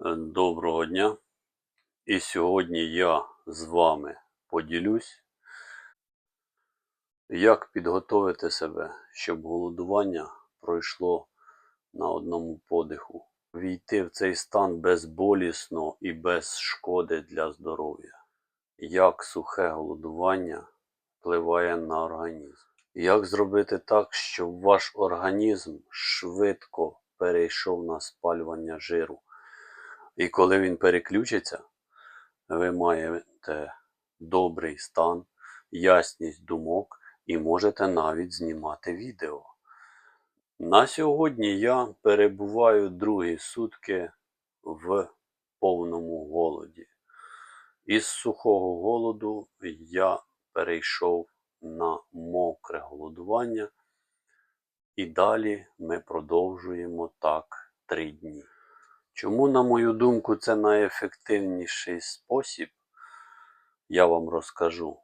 Доброго дня. І сьогодні я з вами поділюсь, як підготовити себе, щоб голодування пройшло на одному подиху. Війти в цей стан безболісно і без шкоди для здоров'я. Як сухе голодування впливає на організм. Як зробити так, щоб ваш організм швидко перейшов на спалювання жиру. І коли він переключиться, ви маєте добрий стан, ясність думок і можете навіть знімати відео. На сьогодні я перебуваю другі сутки в повному голоді. Із сухого голоду я перейшов на мокре голодування, і далі ми продовжуємо так три дні. Чому, на мою думку, це найефективніший спосіб, я вам розкажу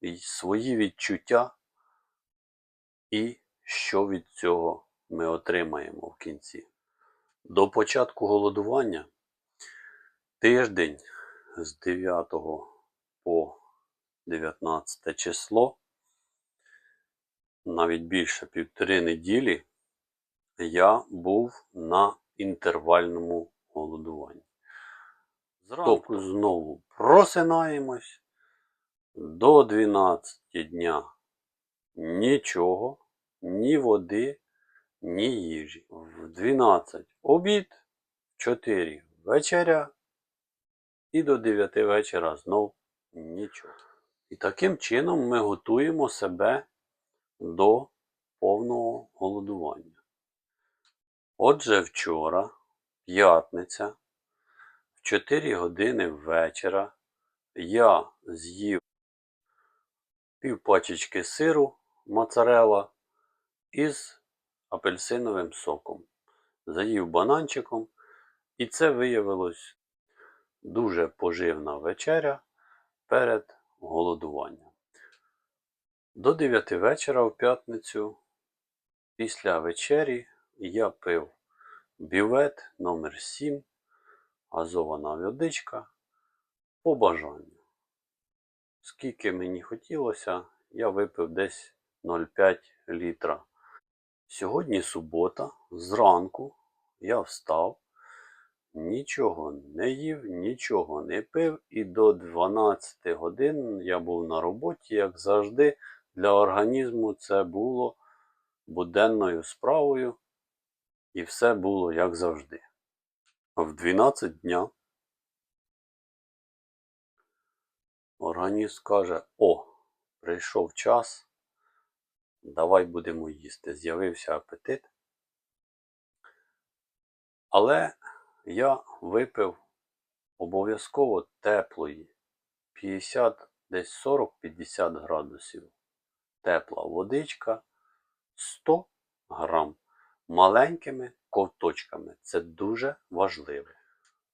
і свої відчуття і що від цього ми отримаємо в кінці. До початку голодування тиждень з 9 по 19 число, навіть більше півтори неділі, я був на інтервальному голодуванні. Зранку знову просинаємось до 12 дня нічого, ні води, ні їжі. В 12 обід, в 4 вечеря і до 9 вечора знов нічого. І таким чином ми готуємо себе до повного голодування. Отже, вчора, п'ятниця, в 4 години вечора я з'їв пів пачечки сиру моцарелла із апельсиновим соком. Заїв бананчиком, і це виявилось дуже поживна вечеря перед голодуванням. До 9 вечора в п'ятницю після вечері я пив бювет номер 7 газована водичка. По бажанню. Скільки мені хотілося, я випив десь 0,5 літра. Сьогодні субота, зранку я встав, нічого не їв, нічого не пив, і до 12 годин я був на роботі, як завжди, для організму це було буденною справою, і все було як завжди. В 12 дня організм каже: О, прийшов час, давай будемо їсти. З'явився апетит. Але я випив обов'язково теплої 50, десь 40-50 градусів. Тепла водичка 100 грам маленькими ковточками. Це дуже важливо.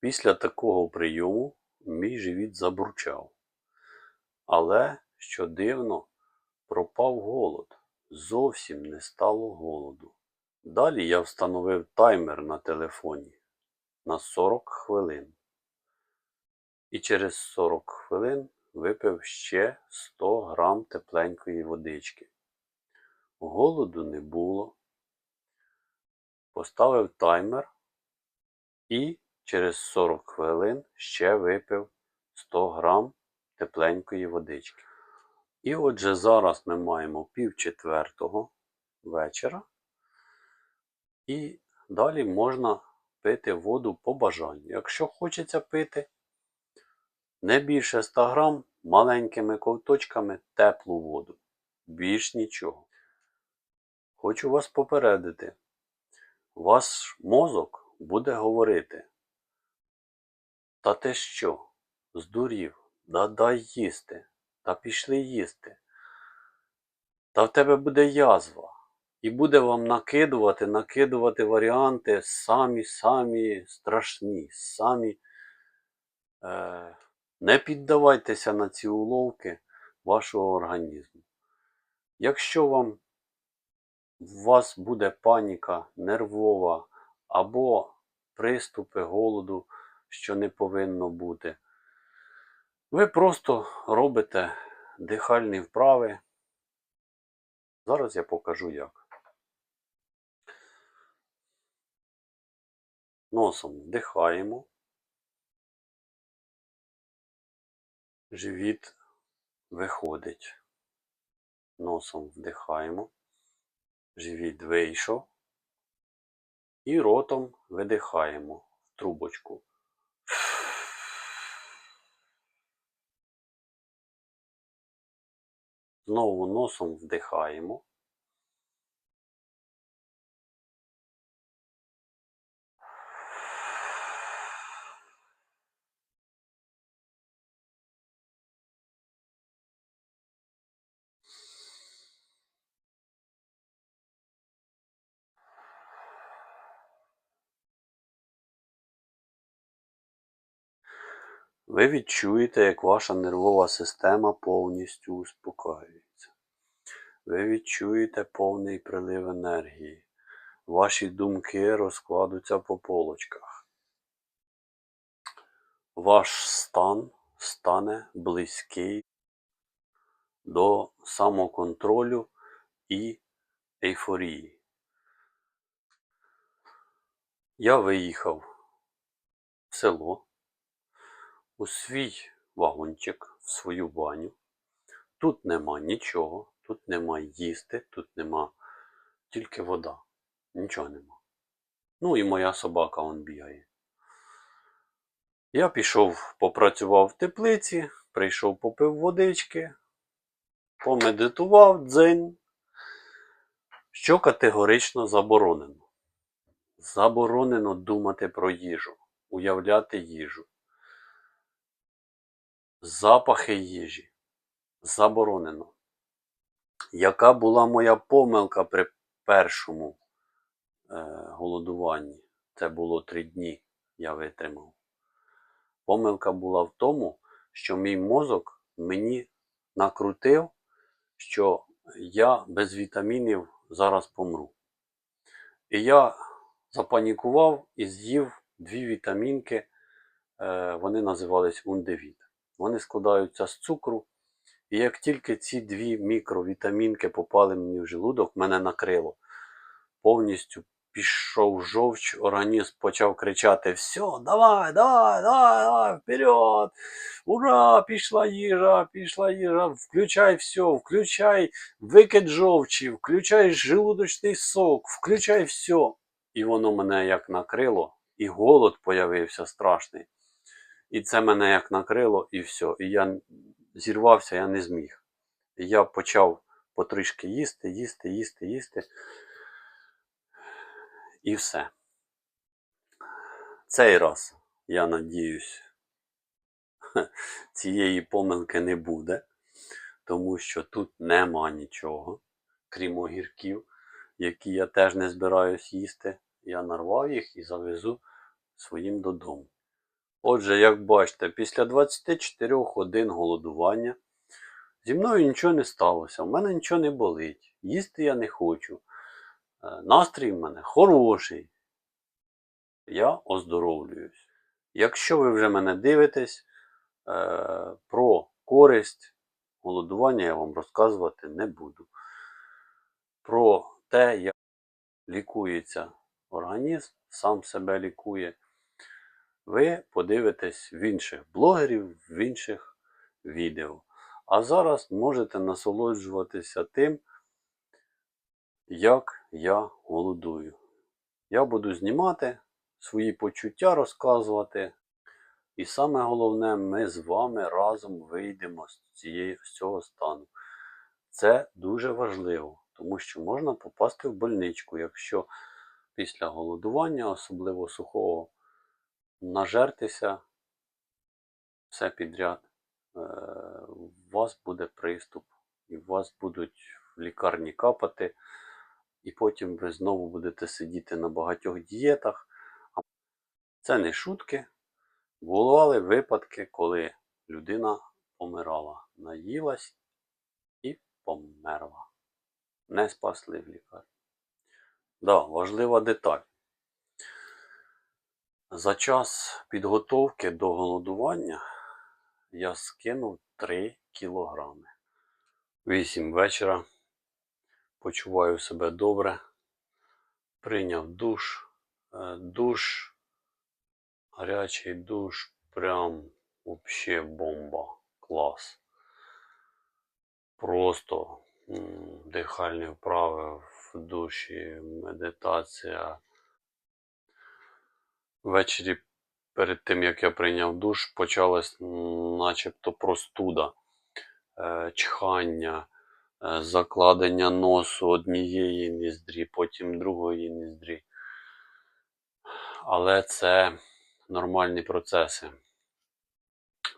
Після такого прийому мій живіт забурчав. Але, що дивно, пропав голод. Зовсім не стало голоду. Далі я встановив таймер на телефоні на 40 хвилин. І через 40 хвилин випив ще 100 грам тепленької водички. Голоду не було. Поставив таймер і через 40 хвилин ще випив 100 грам тепленької водички. І отже, зараз ми маємо пів четвертого вечора. І далі можна пити воду по бажанню. Якщо хочеться пити не більше 100 грам маленькими ковточками теплу воду. Більш нічого. Хочу вас попередити. Ваш мозок буде говорити. Та ти що? Здурів, да дай їсти, та пішли їсти. Та в тебе буде язва. І буде вам накидувати, накидувати варіанти самі-самі страшні, самі. Е, не піддавайтеся на ці уловки вашого організму. Якщо вам у вас буде паніка нервова або приступи голоду, що не повинно бути. Ви просто робите дихальні вправи. Зараз я покажу як. Носом вдихаємо. Живіт виходить. Носом вдихаємо. Живіт вийшов. І ротом видихаємо в трубочку. Знову носом вдихаємо. Ви відчуєте, як ваша нервова система повністю успокоюється. Ви відчуєте повний прилив енергії. Ваші думки розкладуться по полочках. Ваш стан стане близький до самоконтролю і ейфорії. Я виїхав в село у свій вагончик, в свою баню. Тут нема нічого, тут нема їсти, тут нема тільки вода. Нічого нема. Ну і моя собака он бігає. Я пішов, попрацював в теплиці, прийшов, попив водички, помедитував дзень, що категорично заборонено. Заборонено думати про їжу, уявляти їжу. Запахи їжі. Заборонено. Яка була моя помилка при першому е, голодуванні? Це було три дні, я витримав. Помилка була в тому, що мій мозок мені накрутив, що я без вітамінів зараз помру. І я запанікував і з'їв дві вітамінки, е, вони називались Ундевіт. Вони складаються з цукру. І як тільки ці дві мікровітамінки попали мені в желудок, мене накрило. Повністю пішов жовч, організм почав кричати: Все, давай, давай, давай, давай, вперед! Ура! Пішла їжа, пішла їжа, включай все, включай викид жовчі, включай желудочний сок, включай все. І воно мене як накрило, і голод появився страшний. І це мене як накрило, і все. І я зірвався, я не зміг. І я почав потрішки їсти, їсти, їсти, їсти. І все. Цей раз, я надіюсь, цієї помилки не буде, тому що тут нема нічого, крім огірків, які я теж не збираюсь їсти. Я нарвав їх і завезу своїм додому. Отже, як бачите, після 24 годин голодування зі мною нічого не сталося, в мене нічого не болить, їсти я не хочу. Е, Настрій в мене хороший. Я оздоровлююсь. Якщо ви вже мене дивитесь, е, про користь голодування я вам розказувати не буду. Про те, як лікується організм, сам себе лікує ви подивитесь в інших блогерів, в інших відео. А зараз можете насолоджуватися тим, як я голодую. Я буду знімати свої почуття, розказувати. І саме головне, ми з вами разом вийдемо з, цієї, з цього стану. Це дуже важливо, тому що можна попасти в больничку, якщо після голодування, особливо сухого, нажертися все підряд, е, у вас буде приступ, і у вас будуть в лікарні капати, і потім ви знову будете сидіти на багатьох дієтах. Це не шутки. Бували випадки, коли людина помирала, наїлась і померла. Не спасли в лікарні. Да, важлива деталь. За час підготовки до голодування я скинув 3 кілограми. 8 вечора. Почуваю себе добре. Прийняв душ. Е, Душ, гарячий душ, прям вообще бомба. Клас. Просто дихальні вправи в душі, медитація. Ввечері перед тим, як я прийняв душ, почалась начебто простуда, е, чхання, е, закладення носу однієї ніздрі, потім другої ніздрі. Але це нормальні процеси.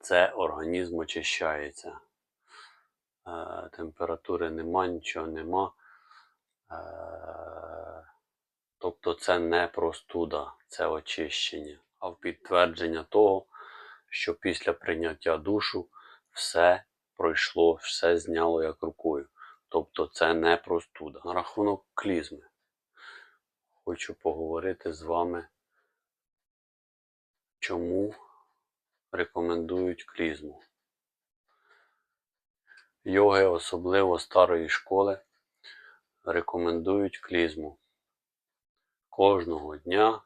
Це організм очищається. Е, температури нема, нічого нема. Тобто це не простуда, це очищення. А в підтвердження того, що після прийняття душу все пройшло, все зняло як рукою. Тобто це не простуда. На рахунок клізми. Хочу поговорити з вами, чому рекомендують клізму. Йоги, особливо старої школи, рекомендують клізму. Кожного дня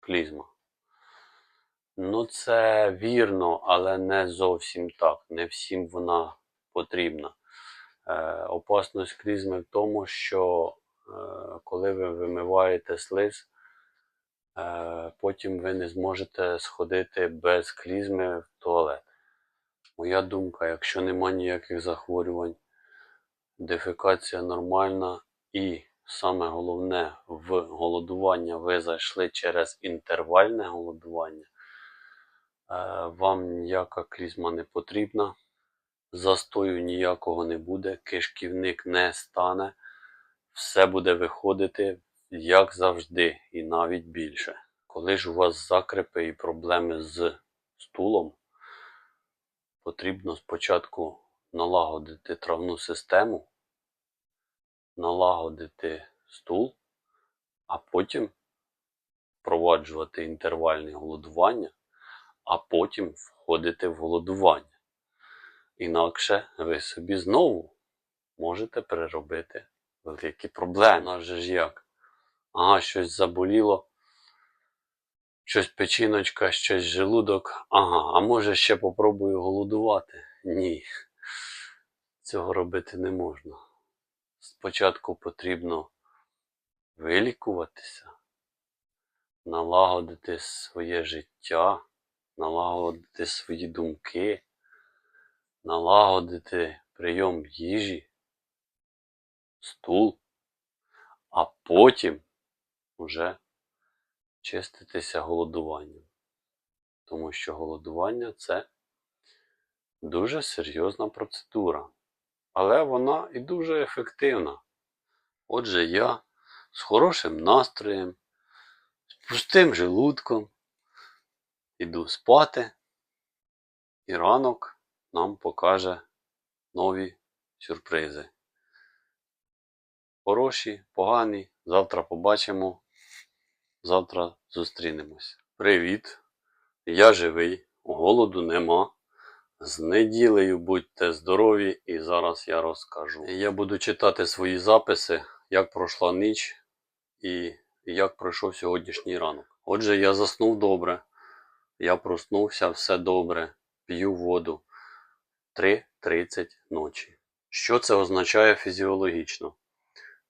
клізма. Ну, це вірно, але не зовсім так. Не всім вона потрібна. Е, опасність клізми в тому, що е, коли ви вимиваєте слиз, е, потім ви не зможете сходити без клізми в туалет. Моя думка, якщо нема ніяких захворювань, дефекація нормальна і саме головне в голодування. Ви зайшли через інтервальне голодування, е, вам ніяка клізма не потрібна, застою ніякого не буде, кишківник не стане, все буде виходити як завжди і навіть більше. Коли ж у вас закрепи і проблеми з стулом, потрібно спочатку налагодити травну систему, налагодити стул, а потім впроваджувати інтервальне голодування, а потім входити в голодування. Інакше ви собі знову можете переробити великі проблеми. У нас же ж як? Ага, щось заболіло, щось печіночка, щось желудок. Ага, а може ще попробую голодувати? Ні. Цього робити не можна. Спочатку потрібно вилікуватися, налагодити своє життя, налагодити свої думки, налагодити прийом їжі, стул, а потім вже чиститися голодуванням. Тому що голодування це дуже серйозна процедура. Але вона і дуже ефективна. Отже, я з хорошим настроєм, з пустим желудком іду спати, і ранок нам покаже нові сюрпризи. Хороші, погані, завтра побачимо, завтра зустрінемось. Привіт! Я живий, голоду нема. З неділею будьте здорові, і зараз я розкажу. Я буду читати свої записи, як пройшла ніч і як пройшов сьогоднішній ранок. Отже, я заснув добре, я проснувся, все добре, п'ю воду 3.30 ночі. Що це означає фізіологічно?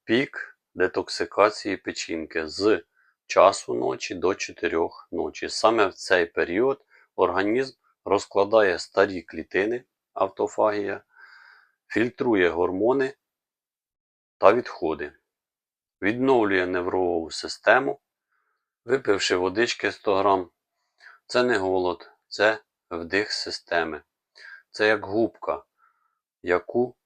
Пік детоксикації печінки з часу ночі до 4 ночі. Саме в цей період організм розкладає старі клітини автофагія, фільтрує гормони та відходи, відновлює неврову систему, випивши водички 100 грам. Це не голод, це вдих системи. Це як губка, яку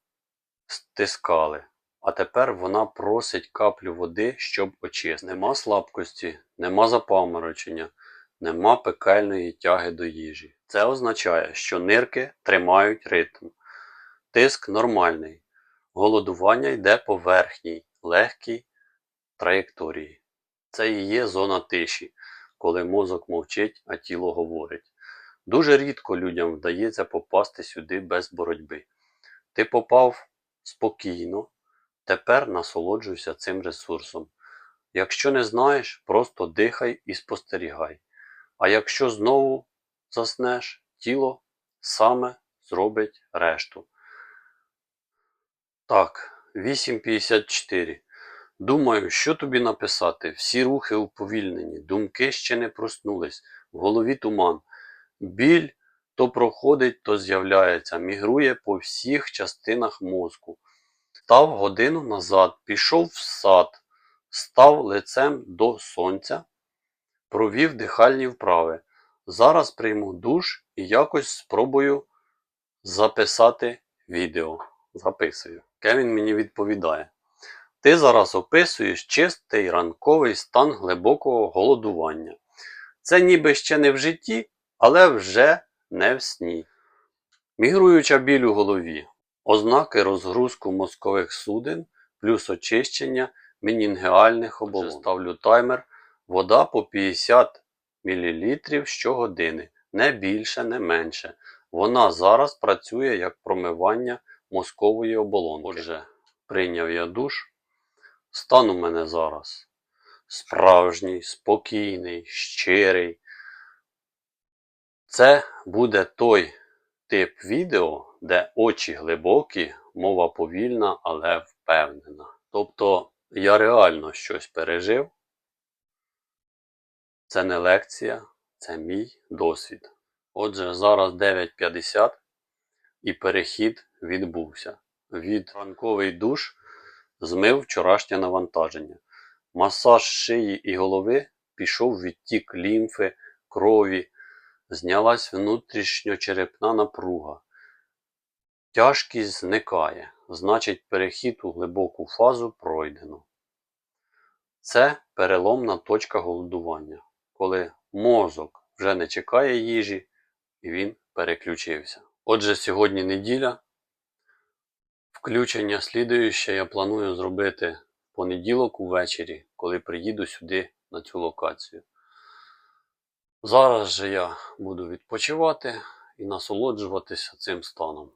стискали. А тепер вона просить каплю води, щоб очистити. Нема слабкості, нема запаморочення, нема пекельної тяги до їжі. Це означає, що нирки тримають ритм. Тиск нормальний. Голодування йде по верхній, легкій траєкторії. Це і є зона тиші. коли мозок мовчить, а тіло говорить. Дуже рідко людям вдається попасти сюди без боротьби. Ти попав спокійно, тепер насолоджуйся цим ресурсом. Якщо не знаєш, просто дихай і спостерігай. А якщо знову заснеш, тіло саме зробить решту. Так, 8.54. Думаю, що тобі написати? Всі рухи уповільнені, думки ще не проснулись, в голові туман. Біль то проходить, то з'являється, мігрує по всіх частинах мозку. Став годину назад, пішов в сад, став лицем до сонця, провів дихальні вправи. Зараз прийму душ і якось спробую записати відео. Записую. Кевін мені відповідає. Ти зараз описуєш чистий ранковий стан глибокого голодування. Це ніби ще не в житті, але вже не в сні. Мігруюча біль у голові. Ознаки розгрузку мозкових судин плюс очищення менінгеальних оболонок. Ставлю таймер. Вода по 50 мл щогодини. Не більше, не менше. Вона зараз працює як промивання мозкової оболонки. Отже, прийняв я душ. Стан у мене зараз справжній, спокійний, щирий. Це буде той тип відео, де очі глибокі, мова повільна, але впевнена. Тобто я реально щось пережив. Це не лекція, це мій досвід. Отже, зараз 9.50 і перехід відбувся. Від ранковий душ змив вчорашнє навантаження. Масаж шиї і голови пішов відтік лімфи, крові, знялась внутрішньочерепна напруга. Тяжкість зникає, значить перехід у глибоку фазу пройдено. Це переломна точка голодування, коли мозок вже не чекає їжі і він переключився. Отже, сьогодні неділя. Включення слідуюче я планую зробити в понеділок увечері, коли приїду сюди на цю локацію. Зараз же я буду відпочивати і насолоджуватися цим станом.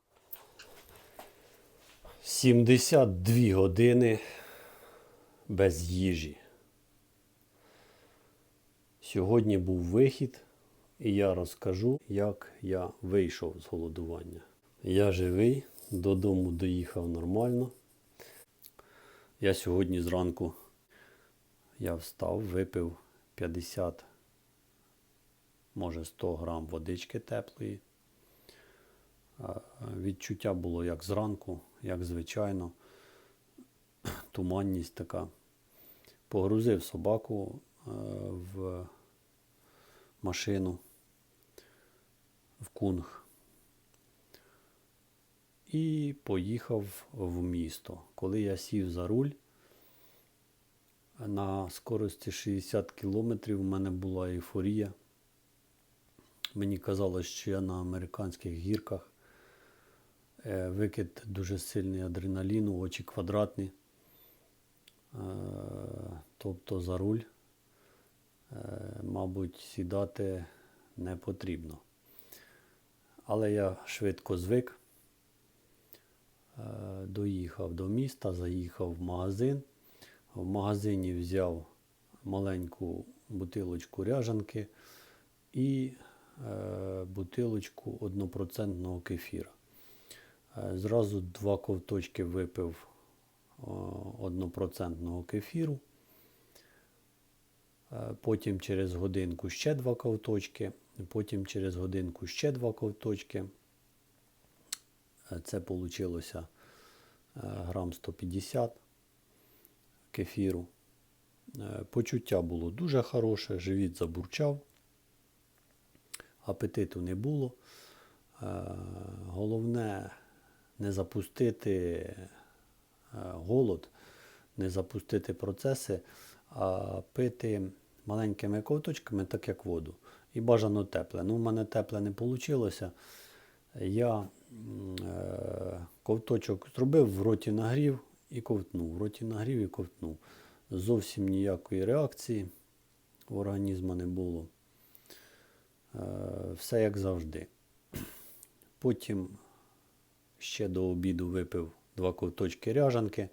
72 години без їжі. Сьогодні був вихід, і я розкажу, як я вийшов з голодування. Я живий, додому доїхав нормально. Я сьогодні зранку я встав, випив 50, може 100 грам водички теплої. Відчуття було як зранку, як звичайно. Туманність така. Погрузив собаку е, в машину, в кунг і поїхав в місто. Коли я сів за руль, на скорості 60 км в мене була ейфорія. Мені казалось, що я на американських гірках. Е, Викид дуже сильний адреналіну, очі квадратні. Е, Тобто за руль, мабуть, сідати не потрібно. Але я швидко звик. Е, доїхав до міста, заїхав в магазин. В магазині взяв маленьку бутилочку ряжанки і е, бутилочку 1% кефіра. Е, Зразу два ковточки випив е, 1% кефіру. Е, Потім через годинку ще два ковточки, потім через годинку ще два ковточки. Е, Це вийшло грам 150 кефіру. Е, Почуття було дуже хороше, живіт забурчав, апетиту не було. Е, Головне не запустити е, голод, не запустити процеси, пити маленькими ковточками, так як воду. І бажано тепле. Ну, в мене тепле не вийшло. Я е, ковточок зробив, в роті нагрів і ковтнув. В роті нагрів і ковтнув. Зовсім ніякої реакції. в організму не було. Е, Все як завжди. Потім ще до обіду випив два ковточки ряжанки,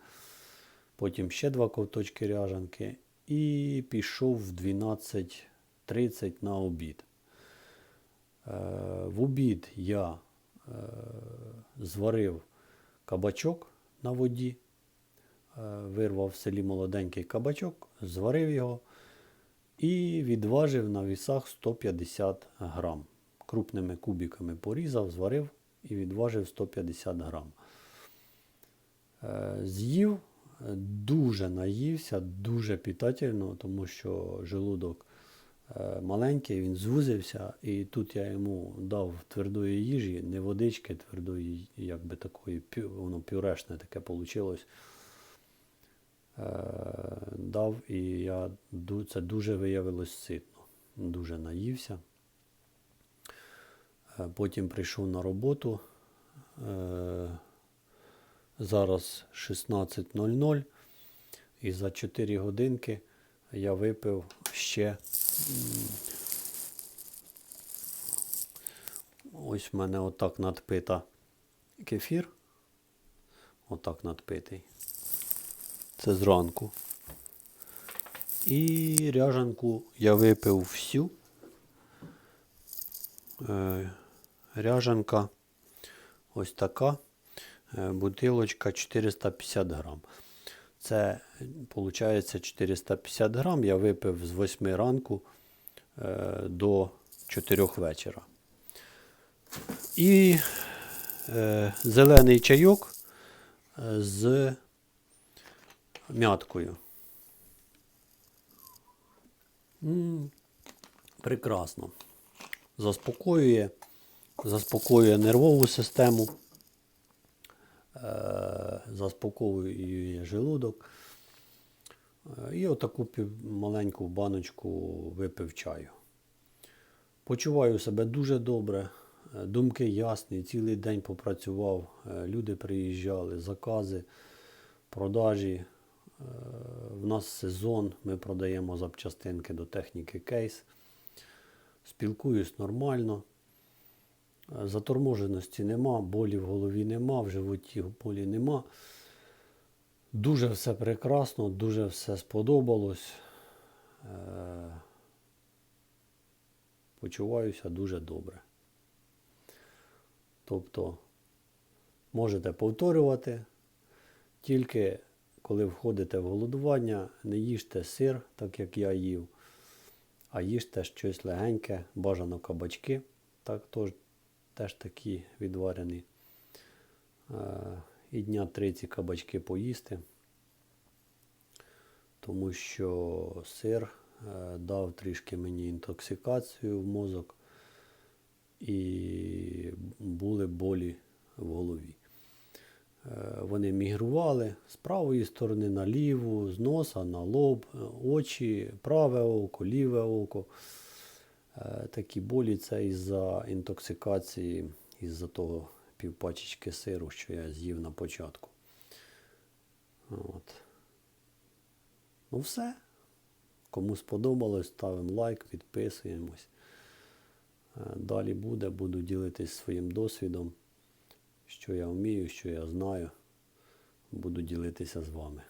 потім ще два ковточки ряжанки і пішов в 12.30 на обід. Е, В обід я е, зварив кабачок на воді, е, вирвав в селі молоденький кабачок, зварив його і відважив на вісах 150 грам. Крупними кубиками порізав, зварив і відважив 150 грам. З'їв, дуже наївся, дуже питательно, тому що желудок е, маленький, він звузився, і тут я йому дав твердої їжі, не водички твердої, якби такої, воно пюрешне таке вийшло. Дав, і я, це дуже виявилось ситно. Дуже наївся. Е, Потім прийшов на роботу. Зараз 16.00. І за 4 годинки я випив ще. Ось в мене отак надпита кефір. Отак надпитий. Це зранку. І ряжанку я випив всю. Е, ряжанка ось така. Е, бутилочка 450 грам. Це, виходить, 450 грам я випив з 8 ранку е, до 4 вечора. І е, зелений чайок з мяткою. Прекрасно. Заспокоює, заспокоює нервову систему, заспокоює желудок. Е, І отаку маленьку баночку випив чаю. Почуваю себе дуже добре, е, думки ясні, цілий день попрацював, е, люди приїжджали, закази, продажі. Е, В нас сезон, ми продаємо запчастинки до техніки кейс. Спілкуюсь нормально. Заторможеності нема, болі в голові нема, в животі болі нема. Дуже все прекрасно, дуже все сподобалось. Е, Почуваюся дуже добре. Тобто можете повторювати, тільки коли входите в голодування, не їжте сир, так як я їв, а їжте щось легеньке, бажано кабачки, так, теж такі відварені. Е, І дня 30 кабачки поїсти, тому що сир е, дав трішки мені інтоксикацію в мозок і були болі в голові. Е, Вони мігрували з правої сторони на ліву, з носа на лоб, очі, праве око, ліве око. Е, Такі болі це із-за інтоксикації, із-за того півпачечки сиру, що я з'їв на початку. От. Ну все. Кому сподобалось, ставимо лайк, підписуємось. Е, Далі буде, буду ділитись своїм досвідом, що я вмію, що я знаю. Буду ділитися з вами.